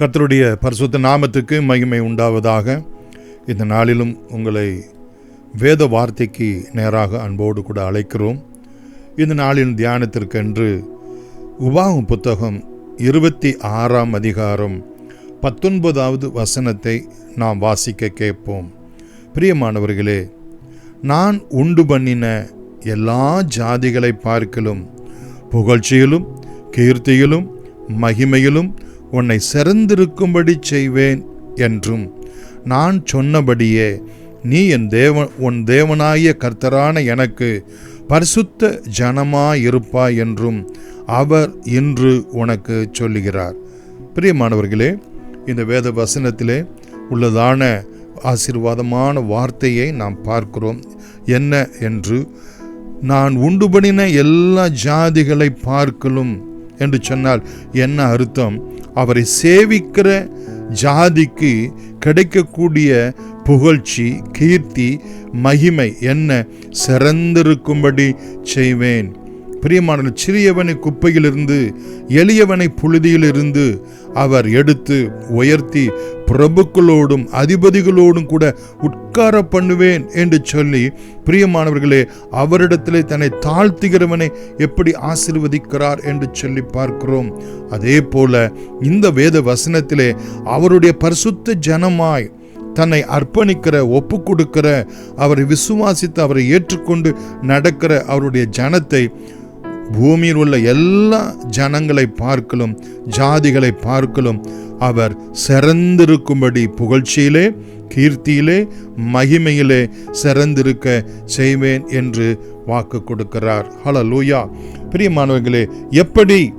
கர்த்தருடைய பரிசுத்த நாமத்துக்கு மகிமை உண்டாவதாக. இந்த நாளிலும் உங்களை வேத வார்த்தைக்கு நேராக அன்போடு கூட அழைக்கிறோம். இந்த நாளின் தியானத்திற்கென்று உபாகம் புத்தகம் இருபத்தி ஆறாம் அதிகாரம் பத்தொன்பதாவது வசனத்தை நாம் வாசிக்க கேட்போம். பிரியமானவர்களே நான் உண்டு பண்ணின எல்லா ஜாதிகளை பார்க்கலும் புகழ்ச்சியிலும் கீர்த்தியிலும் மகிமையிலும் உன்னை சிறந்திருக்கும்படி செய்வேன் என்றும் நான் சொன்னபடியே நீ என் தேவ உன் தேவனாய கர்த்தரான எனக்கு பரிசுத்த ஜனமாயிருப்பாய் என்றும் அவர் இன்று உனக்கு சொல்லுகிறார். பிரியமானவர்களே இந்த வேத வசனத்திலே உள்ளதான ஆசீர்வாதமான வார்த்தையை நாம் பார்க்கிறோம். என்ன என்று நான் உண்டு பண்ணின எல்லா ஜாதிகளை பார்க்கலும் என்று சொன்னால் என்ன அர்த்தம்? அவரை சேவிக்கிற ஜாதிக்கு கிடைக்கக்கூடிய புகழ்ச்சி கீர்த்தி மகிமை என்ன? சிறந்திருக்கும்படி செய்வேன். பிரியமான சிறியவனை குப்பையிலிருந்து எளியவனை புழுதியிலிருந்து அவர் எடுத்து உயர்த்தி பிரபுக்களோடும் அதிபதிகளோடும் கூட உட்கார பண்ணுவேன் என்று சொல்லி பிரியமானவர்களே அவரிடத்திலே தன்னை தாழ்த்துகிறவனை எப்படி ஆசிர்வதிக்கிறார் என்று சொல்லி பார்க்கிறோம். அதே போல இந்த வேத வசனத்திலே அவருடைய பரிசுத்த ஜனமாய் தன்னை அர்ப்பணிக்கிற ஒப்பு கொடுக்கிற அவரை விசுவாசித்து அவரை ஏற்றுக்கொண்டு நடக்கிற அவருடைய ஜனத்தை பூமியில் உள்ள எல்லா ஜனங்களை பார்க்கலும் ஜாதிகளை பார்க்கலும் அவர் சிறந்திருக்கும்படி புகழ்ச்சியிலே கீர்த்தியிலே மகிமையிலே சிறந்திருக்க செய்வேன் என்று வாக்கு கொடுக்கிறார். ஹலோ லூயா பிரியமானவர்களே எப்படி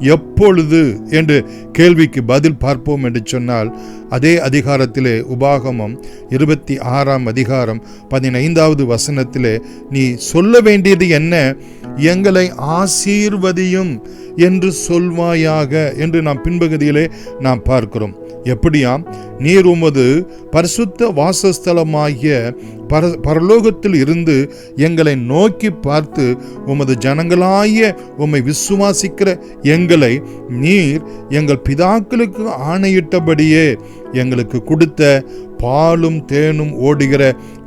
எப்பொழுது என்று கேள்விக்கு பதில் பார்ப்போம் என்று சொன்னால் அதே அதிகாரத்திலே உபாகமம் இருபத்தி ஆறாம் அதிகாரம் பதினைந்தாவது வசனத்திலே நீ சொல்ல வேண்டியது என்ன? எங்களை ஆசீர்வதியும் என்று சொல்வாயாக என்று நாம் பின்பகுதியிலே நாம் பார்க்கிறோம். எப்படியாம் நீர் உமது பரிசுத்த வாசஸ்தலமாகிய பர பரலோகத்தில் இருந்து எங்களை நோக்கி பார்த்து உமது ஜனங்களாகிய உம்மை விசுவாசிக்கிற எங்களை நீர் எங்கள் பிதாக்களுக்கு ஆணையிட்டபடியே எங்களுக்கு கொடுத்த பாலும் தேனும் ஓடுகிற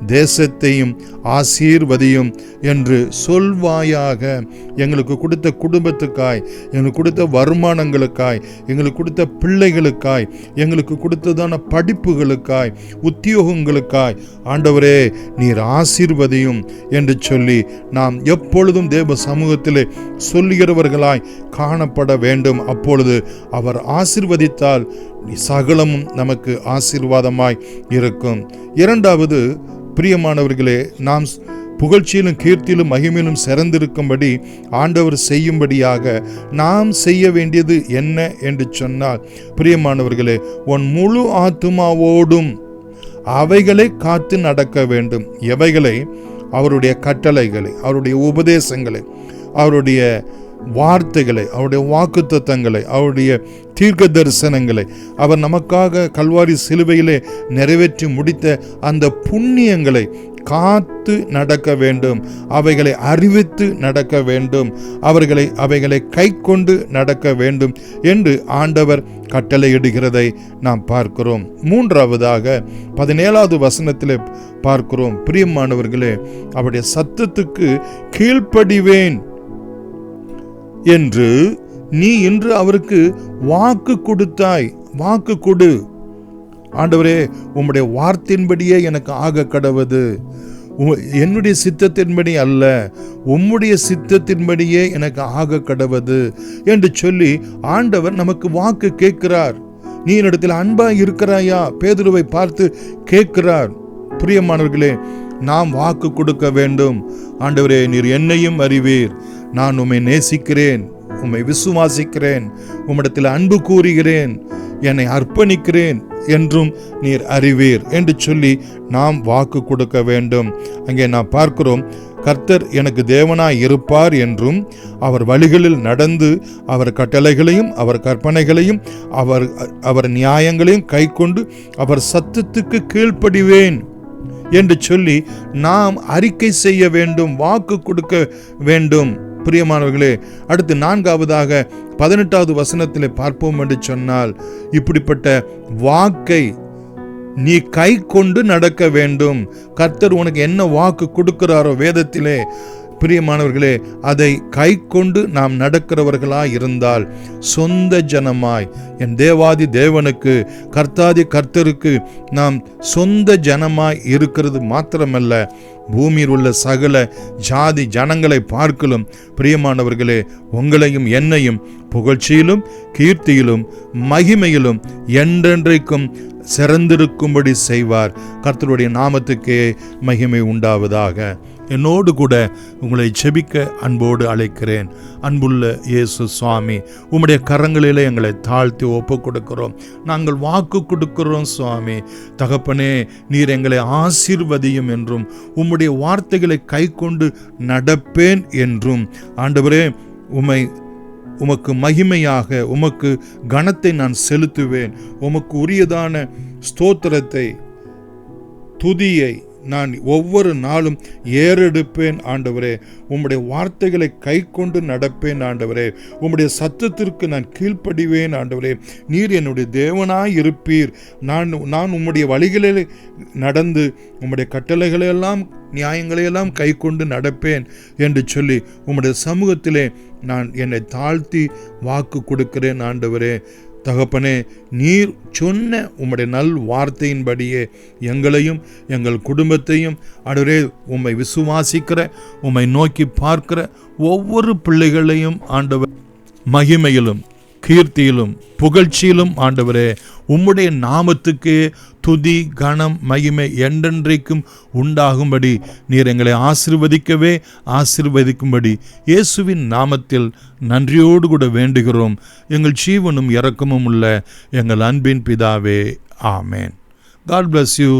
தேசத்தையும் ஆசீர்வதியும் என்று சொல்வாயாக எங்களுக்கு கொடுத்த குடும்பத்துக்காய் எங்களுக்கு கொடுத்த வருமானங்களுக்காய் எங்களுக்கு கொடுத்த பிள்ளைகளுக்காய் எங்களுக்கு கொடுத்ததான படிப்புகளுக்காய் உத்தியோகங்களுக்காய். ஆண்டவரே நீர் ஆசீர்வதியும் என்று சொல்லி நாம் எப்பொழுதும் தேவ சமூகத்திலே சொல்லுகிறவர்களாய் காணப்பட வேண்டும். அப்பொழுது அவர் ஆசிர்வதித்தால் சகலமும் நமக்கு ஆசீர்வாதமாய் இருக்கும். இரண்டாவது பிரியமானவர்களே நாம் புகழ்ச்சியிலும் கீர்த்தியிலும் மகிமையிலும் சிறந்திருக்கும்படி ஆண்டவர் செய்யும்படியாக நாம் செய்ய வேண்டியது என்ன என்று சொன்னால் பிரியமானவர்களே உன் முழு ஆத்துமாவோடும் அவைகளை காத்து நடக்க வேண்டும். எவைகளை? அவருடைய கட்டளைகளை அவருடைய உபதேசங்களை அவருடைய வார்த்தைகளை அவருடைய வாக்கு தத்தங்களை அவருடைய தீர்க்க தரிசனங்களை அவர் நமக்காக கல்வாரி சிலுவையிலே நிறைவேற்றி முடித்த அந்த புண்ணியங்களை காத்து நடக்க வேண்டும். அவைகளை அறிவித்து நடக்க வேண்டும். அவர்களை அவைகளை கை கொண்டு நடக்க வேண்டும் என்று ஆண்டவர் கட்டளையிடுகிறதை நாம் பார்க்கிறோம். மூன்றாவதாக பதினேழாவது வசனத்தில் பார்க்கிறோம். பிரியமானவர்களே அவருடைய சத்தத்துக்கு கீழ்ப்படிவேன் என்று நீ இன்று அவருக்கு வாக்கு கொடுத்தாய். வாக்கு கொடு. ஆண்டவரே உம்முடைய வார்த்தையின்படியே எனக்கு ஆக கடவுது. என்னுடைய சித்தத்தின்படி அல்ல உம்முடைய சித்தத்தின்படியே எனக்கு ஆக கடவுது என்று சொல்லி ஆண்டவர் நமக்கு வாக்கு கேட்கிறார். நீ என்னிடத்தில் அன்பா இருக்கிறாயா? பேதுருவை பார்த்து கேட்கிறார். பிரியமானவர்களே நாம் வாக்கு கொடுக்க வேண்டும். ஆண்டவரே நீர் என்னையும் அறிவீர். நான் உம்மை நேசிக்கிறேன் உம்மை விசுவாசிக்கிறேன் உம்மிடத்தில் அன்பு கூறுகிறேன் என்னை அர்ப்பணிக்கிறேன். என்றும் நீர் அறிவீர் என்று சொல்லி நாம் வாக்கு கொடுக்க வேண்டும். அங்கே நாம் பார்க்கிறோம் கர்த்தர் எனக்கு தேவனாய் இருப்பார் என்றும் அவர் வழிகளில் நடந்து அவர் கட்டளைகளையும் அவர் கற்பனைகளையும் அவர் அவர் நியாயங்களையும் கைக்கொண்டு அவர் சத்தத்துக்கு கீழ்ப்படிவேன் என்று சொல்லி நாம் அறிக்கை செய்ய வேண்டும் வாக்கு கொடுக்க வேண்டும். பிரியமானவர்களே அடுத்து நான்காவதாக பதினெட்டாவது வசனத்தில் பார்ப்போம் என்று சொன்னால் இப்படிப்பட்ட வாக்கை நீ கை கொண்டு நடக்க வேண்டும். கர்த்தர் உனக்கு என்ன வாக்கு கொடுக்கிறாரோ வேதத்திலே பிரியமானவர்களே அதை கை கொண்டு நாம் நடக்கிறவர்களாய் இருந்தால் சொந்த ஜனமாய் என் தேவாதி தேவனுக்கு கர்த்தாதி கர்த்தருக்கு நாம் சொந்த ஜனமாய் இருக்கிறது மாத்திரமல்ல. பூமியில் உள்ள சகல ஜாதி ஜனங்களை பார்க்கலும் பிரியமானவர்களே உங்களையும் என்னையும் புகழ்ச்சியிலும் கீர்த்தியிலும் மகிமையிலும் என்றென்றைக்கும் சிறந்திருக்கும்படி செய்வார். கர்த்தருடைய நாமத்துக்கே மகிமை உண்டாவதாக. என்னோடு கூட உங்களை ஜெபிக்க அன்போடு அழைக்கிறேன். அன்புள்ள இயேசு சுவாமி உம்முடைய கரங்களிலே எங்களை தாழ்த்தி ஒப்பு கொடுக்கிறோம் நாங்கள் வாக்கு கொடுக்கிறோம் சுவாமி. தகப்பனே நீர் எங்களை ஆசீர்வதியும் என்றும் உம்முடைய வார்த்தைகளை கை கொண்டு நடப்பேன் என்றும். ஆண்டவரே உம்மை உமக்கு மகிமையாக உமக்கு கனத்தை நான் செலுத்துவேன். உமக்கு உரியதான ஸ்தோத்திரத்தை துதியை நான் ஒவ்வொரு நாளும் ஏறெடுப்பேன் ஆண்டவரே. உம்முடைய வார்த்தைகளை கை கொண்டு நடப்பேன் ஆண்டவரே. உம்முடைய சத்தத்திற்கு நான் கீழ்ப்படிவேன் ஆண்டவரே. நீர் என்னுடைய தேவனாய் இருப்பீர். நான் நான் உம்முடைய வழிகளில் நடந்து உம்முடைய கட்டளைகளையெல்லாம் நியாயங்களையெல்லாம் கை கொண்டு நடப்பேன் என்று சொல்லி உம்முடைய சமூகத்திலே நான் என்னை தாழ்த்தி வாக்கு கொடுக்கிறேன் ஆண்டவரே. தகப்பனே நீர் சொன்ன உம்முடைய நல் வார்த்தையின்படியே எங்களையும் எங்கள் குடும்பத்தையும் அடுவரே உம்மை விசுவாசிக்கிற உம்மை நோக்கி பார்க்கிற ஒவ்வொரு பிள்ளைகளையும் ஆண்டவர் மகிமையிலும் கீர்த்தியிலும் புகழ்ச்சியிலும் ஆண்டவரே உம்முடைய நாமத்துக்கு துதி கணம் மகிமை என்றென்றைக்கும் உண்டாகும்படி. நீர் எங்களை ஆசிர்வதிக்கவே ஆசிர்வதிக்கும்படி. இயேசுவின் நாமத்தில் நன்றியோடு கூட வேண்டுகிறோம். எங்கள் ஜீவனும் இறக்கமும் உள்ள எங்கள் அன்பின் பிதாவே ஆமேன். God bless you